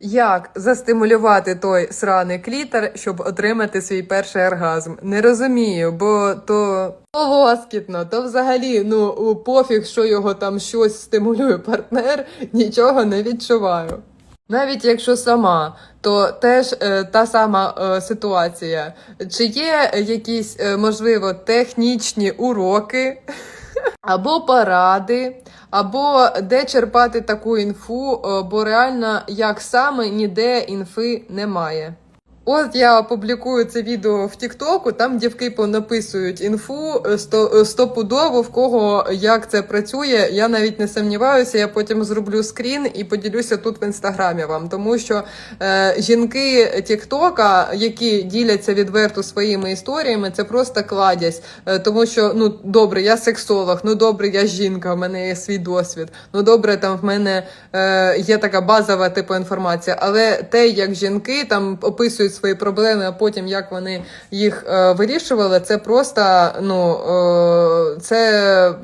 Як застимулювати той сраний клітер, щоб отримати свій перший оргазм? Не розумію, бо то, то то взагалі ну пофіг, що його там щось стимулює партнер, нічого не відчуваю. Навіть якщо сама, то теж е, та сама е, ситуація. Чи є якісь, е, можливо, технічні уроки або поради, або де черпати таку інфу, е, бо реально як саме ніде інфи немає. От я опублікую це відео в Тіктоку, там дівки понаписують інфу е, е, стопудово, в кого як це працює. Я навіть не сумніваюся, я потім зроблю скрін і поділюся тут в інстаграмі вам. Тому що е, жінки Тіктока, які діляться відверто своїми історіями, це просто кладязь. Е, тому що ну добре, я сексолог, ну добре, я жінка, в мене є свій досвід. Ну добре, там в мене е, є така базова типу інформація, але те, як жінки там описують свої проблеми, а потім як вони їх е, вирішували, це просто ну е, це.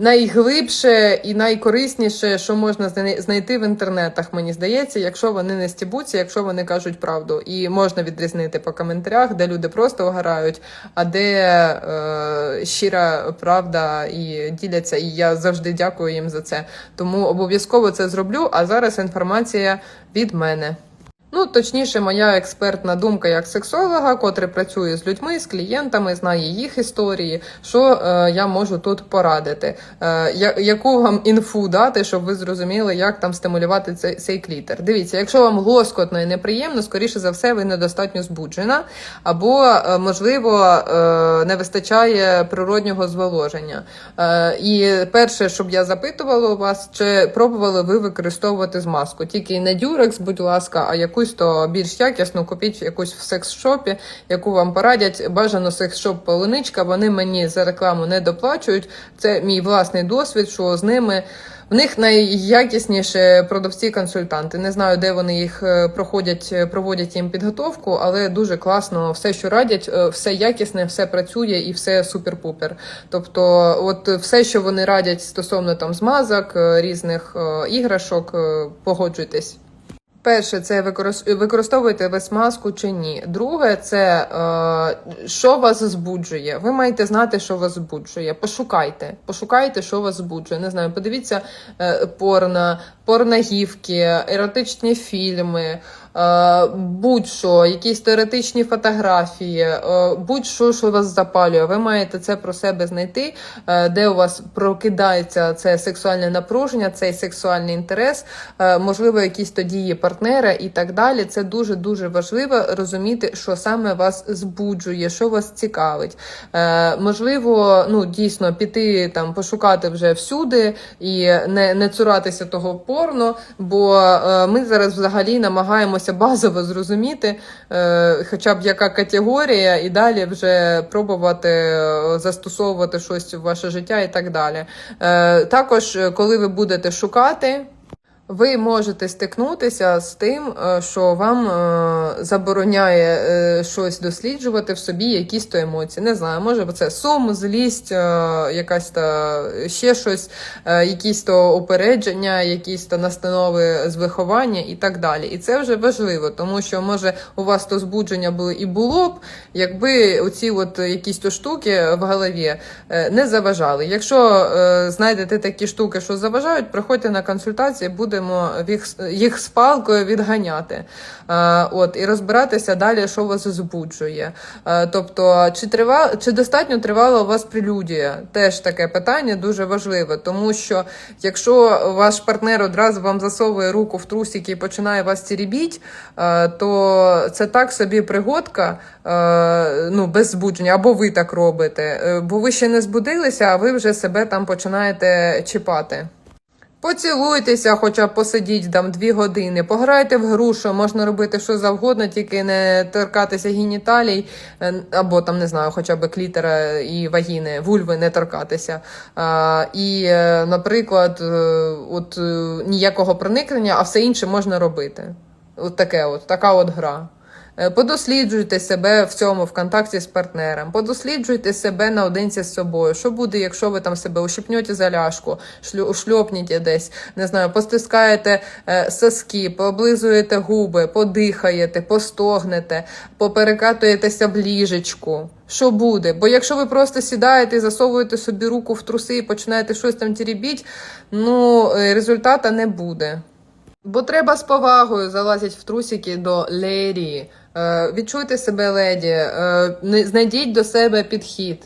Найглибше і найкорисніше, що можна знайти в інтернетах, мені здається, якщо вони не стібуться, якщо вони кажуть правду. І можна відрізнити по коментарях, де люди просто ограють, а де е, щира правда і діляться. І я завжди дякую їм за це. Тому обов'язково це зроблю. А зараз інформація від мене. Ну, точніше, моя експертна думка як сексолога, котрий працює з людьми, з клієнтами, знає їх історії, що е, я можу тут порадити, е, яку вам інфу дати, щоб ви зрозуміли, як там стимулювати цей, цей клітер. Дивіться, якщо вам лоскотно і неприємно, скоріше за все, ви недостатньо збуджена, або, е, можливо, е, не вистачає природнього зволоження. Е, і перше, щоб я запитувала у вас, чи пробували ви використовувати змазку? Тільки не дюрекс, будь ласка, а якусь більш якісну купіть якусь в секс-шопі, яку вам порадять. Бажано секс-шоп полуничка. Вони мені за рекламу не доплачують. Це мій власний досвід, що з ними. В них найякісніші продавці-консультанти. Не знаю, де вони їх е, проходять, е, проводять їм підготовку, але дуже класно все, що радять, е, все якісне, все працює і все супер-пупер. Тобто, от все, що вони радять стосовно там змазок, різних іграшок, погоджуйтесь. Перше, це використовуєте ви смазку чи ні. Друге, це е, що вас збуджує. Ви маєте знати, що вас збуджує. Пошукайте, пошукайте, що вас збуджує. Не знаю, подивіться е, порно, порногівки, еротичні фільми. е, Будь-що, якісь теоретичні фотографії, е, будь-що, що вас запалює, ви маєте це про себе знайти, е, де у вас прокидається це сексуальне напруження, цей сексуальний інтерес, можливо, якісь то дії партнера і так далі. Це дуже дуже важливо розуміти, що саме вас збуджує, що вас цікавить. Можливо, ну дійсно піти там пошукати вже всюди і не, не цуратися того порно, бо е, ми зараз взагалі намагаємося базово зрозуміти, е, хоча б яка категорія, і далі вже пробувати е, застосовувати щось в ваше життя і так далі. Також, коли ви будете шукати. Ви можете стикнутися з тим, е, що вам е, забороняє е, щось досліджувати в собі, якісь то емоції. Не знаю, може це сум, злість, якась та ще щось, якісь то упередження, якісь то настанови з виховання і так далі. І це вже важливо, тому що може у вас то збудження було і було б, якби оці от якісь то штуки в голові не заважали. Якщо знайдете такі штуки, що заважають, приходьте на консультації, будемо їх, з палкою відганяти. Е, от, і розбиратися далі, що вас збуджує. Е, тобто, чи трива, чи достатньо тривала у вас прелюдія? Теж таке питання дуже важливе, тому що якщо ваш партнер одразу вам засовує руку в трусики і починає вас цірібіть, е, то це так собі пригодка, ну, без збудження, або ви так робите, бо ви ще не збудилися, а ви вже себе там починаєте чіпати. Поцілуйтеся, хоча посидіть там дві години, пограйте в грушу, можна робити що завгодно, тільки не торкатися геніталій, е, або там не знаю, хоча б клітера і вагіни, вульви не торкатися. А, і, е, наприклад, е, от ніякого проникнення, а все інше можна робити. От таке, от така от гра. Е, Подосліджуйте себе в цьому в контакті з партнером, подосліджуйте себе наодинці з собою. Що буде, якщо ви там себе ущипнете за ляшку, шлю, десь, не знаю, постискаєте е, соски, пооблизуєте губи, подихаєте, постогнете, поперекатуєтеся в ліжечку. Що буде? Бо якщо ви просто сідаєте і засовуєте собі руку в труси і починаєте щось там тірібіть, ну е, результата не буде. Бо треба з повагою залазити в трусики до леді. Е, відчуйте себе леді, е, знайдіть до себе підхід.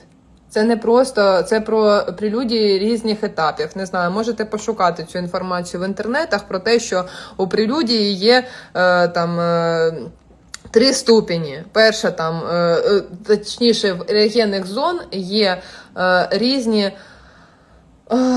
Це не просто це про прелюдії різних етапів. Не знаю, можете пошукати цю інформацію в інтернетах про те, що у прелюдії є е, там. Е, Три ступені. Перша там, е, е, точніше, в ерогенних зон є е, різні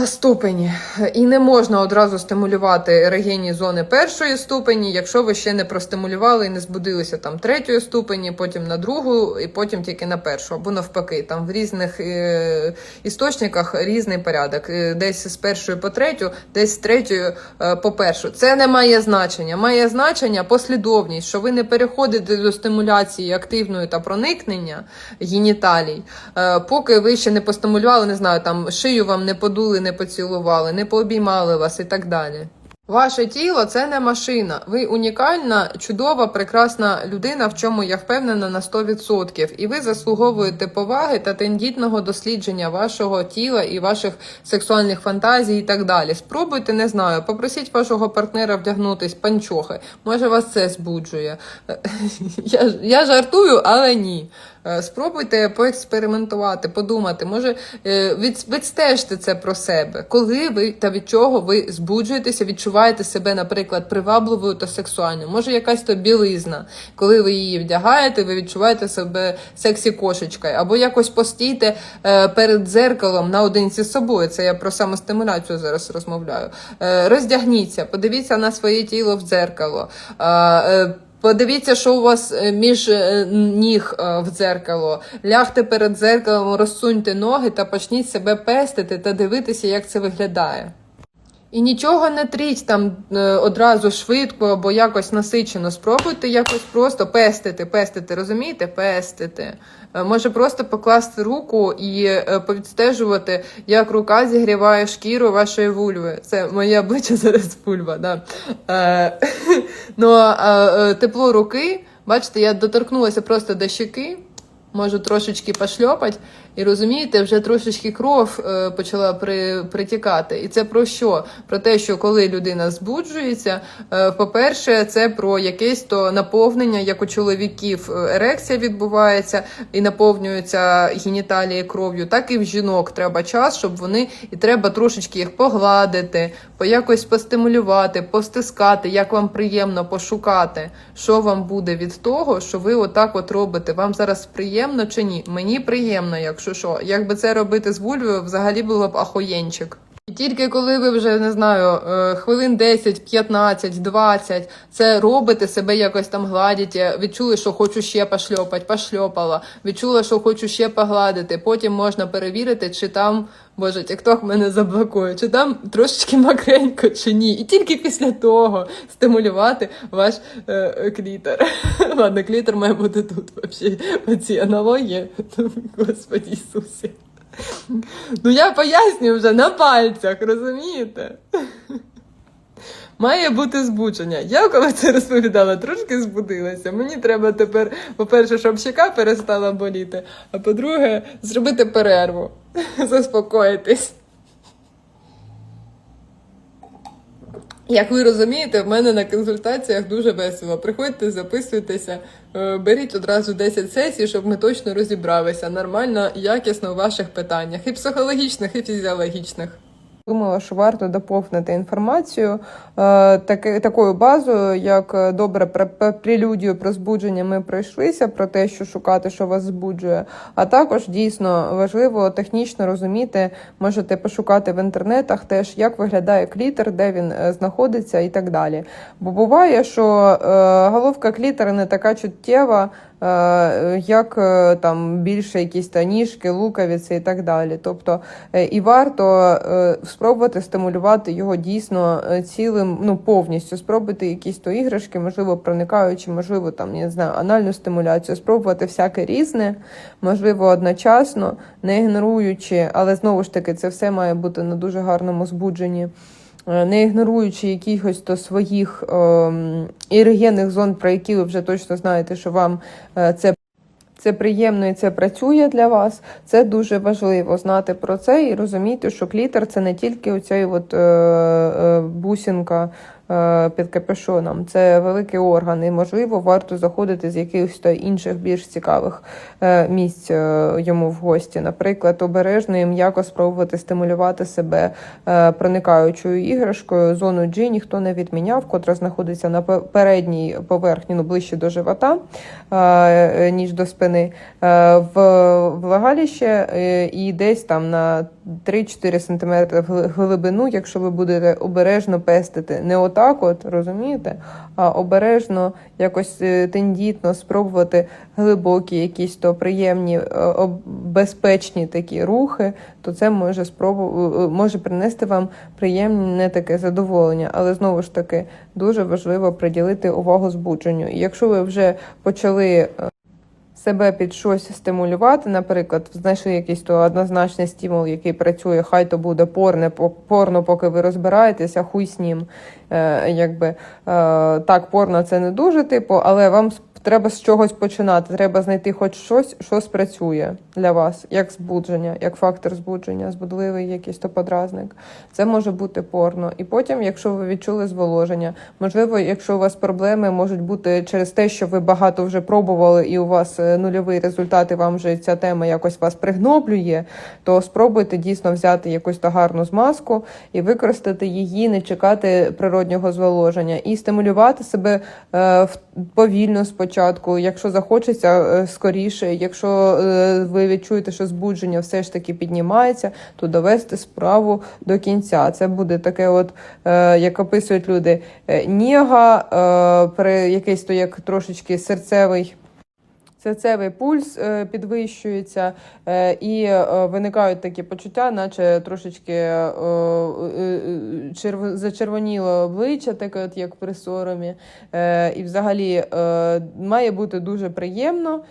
ступені. І не можна одразу стимулювати ерогенні зони першої ступені, якщо ви ще не простимулювали і не збудилися там третьої ступені, потім на другу, і потім тільки на першу, або навпаки. Там в різних е, істочниках різний порядок. Е, Десь з першої по третю, десь з третьої е, по першу. Це не має значення. Має значення послідовність, що ви не переходите до стимуляції активної та проникнення геніталій, е, поки ви ще не постимулювали, не знаю, там шию вам не подули, не поцілували, не пообіймали вас і так далі. Ваше тіло це не машина. Ви унікальна, чудова, прекрасна людина, в чому я впевнена на 100%. І ви заслуговуєте поваги та тендітного дослідження вашого тіла і ваших сексуальних фантазій і так далі. Спробуйте, не знаю, попросіть вашого партнера вдягнутись панчохи. Може вас це збуджує. Я жартую, але ні. Е, Спробуйте поекспериментувати, подумати. Може, е, відстежте це про себе. Коли ви та від чого ви збуджуєтеся, відчуваєте себе, наприклад, привабливою та сексуальною. Може, якась то білизна. Коли ви її вдягаєте, ви відчуваєте себе сексі кошечкою. Або якось постійте е, перед дзеркалом наодинці з собою. Це я про самостимуляцію зараз розмовляю. Роздягніться, подивіться на своє тіло в дзеркало. Подивіться, що у вас е, між е, ніг е, в дзеркало. Лягте перед дзеркалом, розсуньте ноги та почніть себе пестити та дивитися, як це виглядає. І нічого не тріть там е, одразу швидко або якось насичено. Спробуйте якось просто пестити, пестити, розумієте? Пестити. Е, Може просто покласти руку і е, повідстежувати, як рука зігріває шкіру вашої вульви. Це моє обличчя зараз вульва, да. Ну, тепло руки, бачите, я доторкнулася просто до щеки. Можу трошечки пошльопати, і розумієте, вже трошечки кров е, почала при, притікати. І це про що? Про те, що коли людина збуджується, е, по-перше, це про якесь то наповнення, як у чоловіків е, ерекція відбувається і наповнюються геніталії кров'ю, так і в жінок треба час, щоб вони і треба трошечки їх погладити, по якось постимулювати, постискати, як вам приємно пошукати, що вам буде від того, що ви отак от робите. Вам зараз приємно чи ні? Мені приємно, якщо що. Якби це робити з вульвою, взагалі було б ахуєнчик. Тільки коли ви вже не знаю, е, хвилин 10, 15, 20 це робите, себе якось там гладите, відчули, що хочу ще пошльопати, пошльопала, відчула, що хочу ще погладити. Потім можна перевірити, чи там, боже, тікток мене заблокує, чи там трошечки макренько, чи ні. І тільки після того стимулювати ваш е, клітор. Ладно, клітор має бути тут взагалі. Оці аналогії. Господи Ісусі. Ну я пояснюю вже на пальцях, розумієте? Має бути збудження. Я коли це розповідала, трошки збудилася. Мені треба тепер, по-перше, щоб щека перестала боліти, а по-друге, зробити перерву, заспокоїтись. Як ви розумієте, в мене на консультаціях дуже весело. Приходьте, записуйтеся, е, беріть одразу 10 сесій, щоб ми точно розібралися нормально, якісно у ваших питаннях, і психологічних, і фізіологічних. Думала, що варто доповнити інформацію е, таки, такою базою, як е, добре про прелюдію про збудження ми пройшлися, про те, що шукати, що вас збуджує. А також дійсно важливо технічно розуміти, можете пошукати в інтернетах теж, як виглядає клітер, де він е, знаходиться і так далі. Бо буває, що головка клітера не така чуттєва. Е, як е, там більше якісь та луковиці і так далі. Тобто е, і варто спробувати стимулювати його дійсно цілим, ну повністю спробувати якісь то іграшки, можливо, проникаючи, можливо, там я не знаю, анальну стимуляцію, спробувати всяке різне, можливо, одночасно, не ігноруючи, але знову ж таки, це все має бути на дуже гарному збудженні. Е, Не ігноруючи якихось то своїх іригенних ірогенних зон, про які ви вже точно знаєте, що вам е, це це приємно і це працює для вас. Це дуже важливо знати про це і розуміти, що клітер це не тільки оцей от, е, е, бусинка під капюшоном, це великий орган, і можливо варто заходити з якихось то інших більш цікавих е, місць е, йому в гості. Наприклад, обережно і м'яко спробувати стимулювати себе е, проникаючою іграшкою. Зону G ніхто не відміняв, котра знаходиться на пе- передній поверхні, ну ближче до живота, е, ніж до спини, е, в влагаліще е, і десь там на 3-4 см глибину, якщо ви будете обережно пестити. Не отак, от розумієте, а обережно, якось е, тендітно спробувати глибокі, якісь то приємні, е, безпечні такі рухи, то це може спробу е, може принести вам приємне таке задоволення. Але знову ж таки дуже важливо приділити увагу збудженню. І якщо ви вже почали. Себе під щось стимулювати, наприклад, знайшли якийсь то однозначний стимул, який працює, хай то буде порне, порно, поки ви розбираєтеся, хуй з ним. Е, якби, е, так, порно це не дуже, типу, але вам треба з чогось починати. Треба знайти хоч щось, що спрацює для вас, як збудження, як фактор збудження, збудливий якийсь то подразник. Це може бути порно. І потім, якщо ви відчули зволоження, можливо, якщо у вас проблеми можуть бути через те, що ви багато вже пробували, і у вас е, нульовий результат, і вам вже ця тема якось вас пригноблює, то спробуйте дійсно взяти якусь то гарну змазку і використати її, не чекати природнього зволоження і стимулювати себе е, в- повільно спочатку. Якщо захочеться е, скоріше, якщо е, ви відчуєте, що збудження все ж таки піднімається, то довести справу до кінця. Це буде таке, от е, як описують люди, ніга, якийсь то як трошечки серцевий. Серцевий пульс е, підвищується, е, і е, виникають такі почуття, наче трошечки черв... зачервоніло обличчя, таке от як при соромі. І взагалі має бути дуже приємно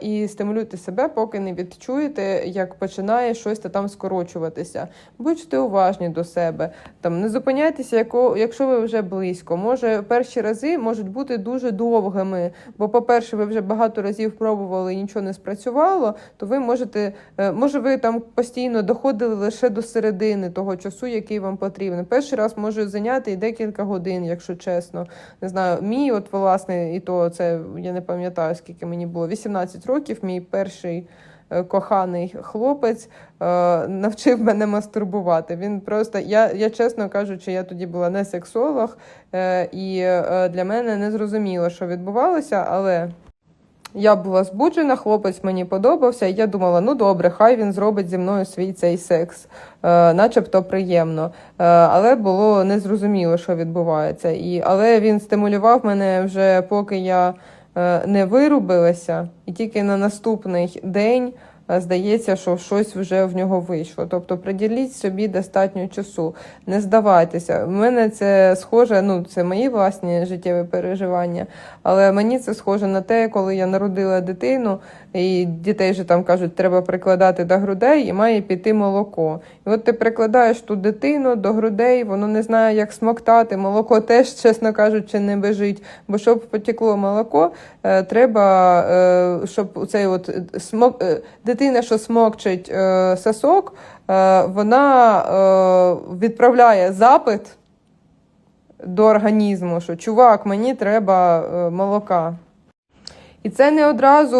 і стимулюйте себе, поки не відчуєте, як починає щось там скорочуватися. Будьте уважні до себе. Там не зупиняйтеся, якщо ви вже близько. Може, перші рази можуть бути дуже довгими. Бо, по-перше, ви вже багато разів пробували і нічого не спрацювало, то ви можете, е, може, ви там постійно доходили лише до середини того часу, який вам потрібен. Перший раз може зайняти і декілька годин, якщо чесно. Не знаю, мій, от власне, і то це я не пам'ятаю, скільки мені було 18 років. Мій перший. е, Коханий хлопець е, навчив мене мастурбувати. Він просто я, я чесно кажучи, я тоді була не сексолог, е, і е, для мене не зрозуміло, що відбувалося, але я була збуджена, хлопець мені подобався, і я думала, ну добре, хай він зробить зі мною свій цей секс, е, начебто приємно. Е, але було незрозуміло, що відбувається. І, але він стимулював мене вже поки я е, не вирубилася, і тільки на наступний день. Е, Здається, що щось вже в нього вийшло. Тобто приділіть собі достатньо часу, не здавайтеся. У мене це схоже, ну це мої власні життєві переживання, але мені це схоже на те, коли я народила дитину, і дітей же там кажуть, треба прикладати до грудей і має піти молоко. І от ти прикладаєш ту дитину до грудей, воно не знає, як смоктати. Молоко теж, чесно кажучи, не бежить. Бо щоб потекло молоко, е, треба, е, щоб цей от смок, е, дитина, що смокчить е, сосок, е, вона е, відправляє запит до організму, що чувак, мені треба е, молока. І це не одразу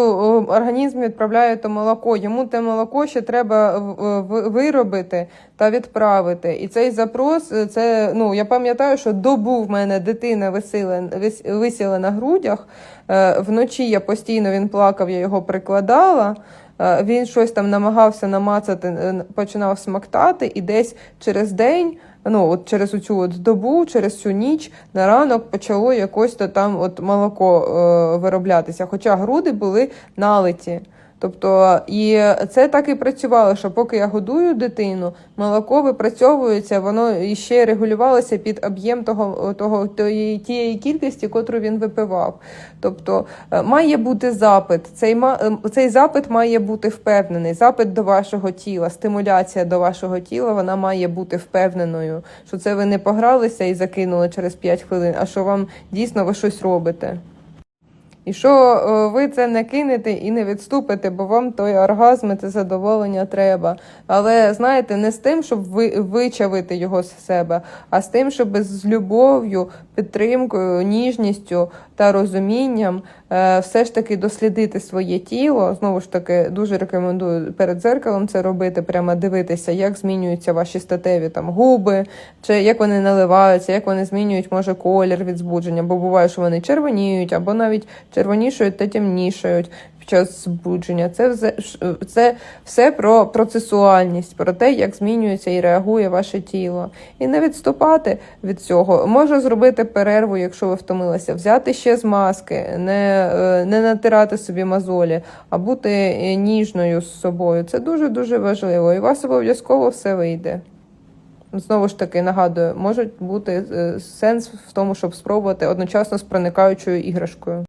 організм відправляє то молоко. Йому те молоко ще треба в- виробити та відправити. І цей запрос, е, це ну я пам'ятаю, що добу в мене дитина висіла, висіла на грудях. Е, Вночі я постійно він плакав, я його прикладала. Е, Він щось там намагався намацати, е, починав смактати, і десь через день ну, от через цю от добу, через цю ніч на ранок почало якось то там от молоко е, вироблятися, хоча груди були налиті. Тобто, і це так і працювало, що поки я годую дитину, молоко випрацьовується, воно іще регулювалося під об'єм того, того тої, тієї кількості, котру він випивав. Тобто е, має бути запит. Цей, ма- е, цей запит має бути впевнений. Запит до вашого тіла, стимуляція до вашого тіла, вона має бути впевненою. Що це ви не погралися і закинули через 5 хвилин, а що вам дійсно ви щось робите. І що е, ви це не кинете і не відступите, бо вам той оргазм і це задоволення треба. Але знаєте, не з тим, щоб ви вичавити його з себе, а з тим, щоб з любов'ю, підтримкою, ніжністю та розумінням е, все ж таки дослідити своє тіло. Знову ж таки, дуже рекомендую перед дзеркалом це робити, прямо дивитися, як змінюються ваші статеві там губи, чи як вони наливаються, як вони змінюють, може, колір від збудження, бо буває, що вони червоніють, або навіть червонішають та темнішають під час збудження. Це це все про процесуальність, про те, як змінюється і реагує ваше тіло. І не відступати від цього. Можна зробити перерву, якщо ви втомилися, взяти ще з маски, не, е, не натирати собі мозолі, а бути е, ніжною з собою. Це дуже дуже важливо. І у вас обов'язково все вийде. Знову ж таки нагадую, може бути е, сенс в тому, щоб спробувати одночасно з проникаючою іграшкою.